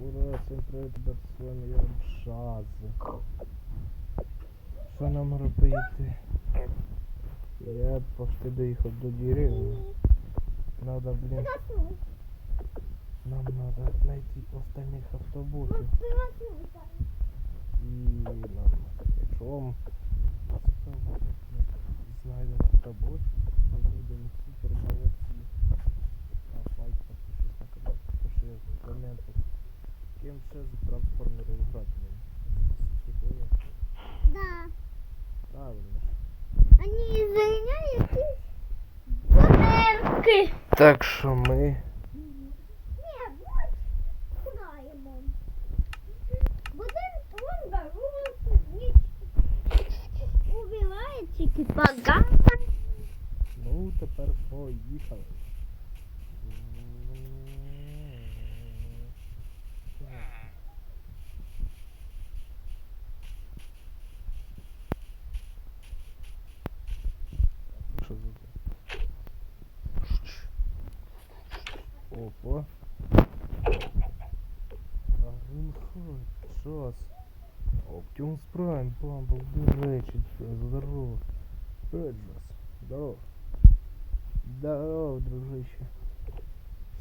Ура, всім привіт, ребята, з вами я Джаз. Що нам робити? Я почти доїхав до деревні. Надо, блін, нам надо знайти остальних автобусів. І нам, якщо вам Ким ще з трансформерів грати будемо? Ти поняв? Да. Правильно ж. Они загоняют их бутылки. Так що ми Нет, вот граємо. Один он здоровался, убивает тільки погано. Ну, тепер поїхали. Опа. Аринхайт, час. Оптимус Прайм, Бамбл, до речі, здорово. Реджас, здорово. Здорово, дружище.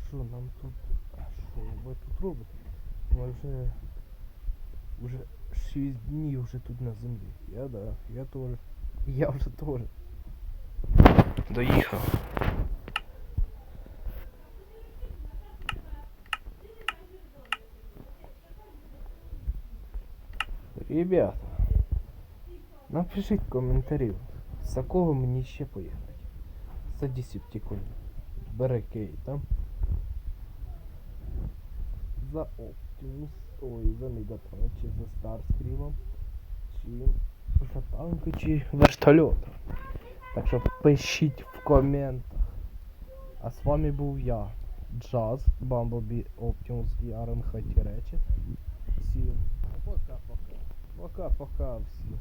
Що нам тут? А що ви тут робите? Ми вже вже 6 днів вже тут на землі. Я да, я теж. Я вже теж. Доїхав. Ребята, напишіть коментарів, за кого мені ще поїхати. За Десептикон. Бере Кей там. За Оптимус. Ой, за Мегатрон, чи за Старскрімом, чи за танки, чи вертольотом. Так що пишіть в коментах. А з вами був я, Джаз, Бамблбі, Оптимус і Аренхайті речі. Всім пока-пока. Пока-пока всім.